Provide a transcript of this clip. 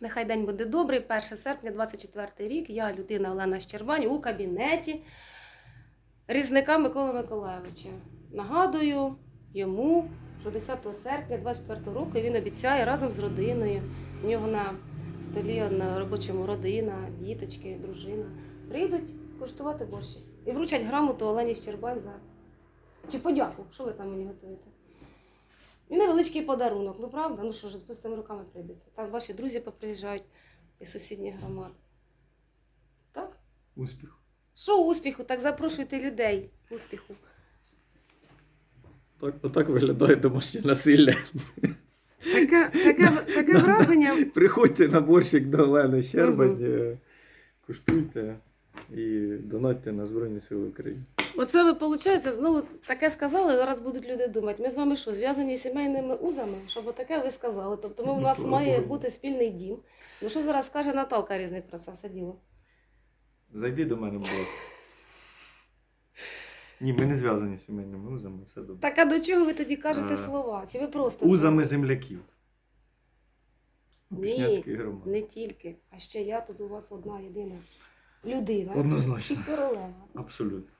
Нехай день буде добрий. 1 серпня, 24 рік. Я людина Олена Щербань у кабінеті різника Миколи Миколайовича. Нагадую йому, що 10 серпня 24 року він обіцяє разом з родиною. У нього на столі на робочому родина, діточки, дружина. Прийдуть куштувати борщі і вручать грамоту Олені Щербань за чи подяку. Що ви там мені готуєте? І невеличкий подарунок. Ну правда, ну що ж, з пустими руками прийдете. Там ваші друзі поприїжджають із сусідніх громад. Так? Успіху. Що успіху? Так запрошуйте людей. Успіху. Так, отак виглядає домашнє насилля. Таке, таке, таке враження. Приходьте на борщик до Олени Щербань, е, куштуйте і донатьте на Збройні Сили України. Оце ви, виходить, знову таке сказали, зараз будуть люди думати. Ми з вами що, зв'язані сімейними узами, щоб таке ви сказали. Тобто ми, у Ну, нас має бути спільний дім. Ну що зараз скаже Наталка Різник про це все діло? Зайди до мене, будь ласка. Ні, ми не зв'язані сімейними узами, все добре. Так а до чого ви тоді кажете Е, слова? Чи ви просто Узами земляків. Ні, Пішняцької громади. не тільки, а ще я тут у вас одна єдина людина. Однозначно. І королева. Абсолютно.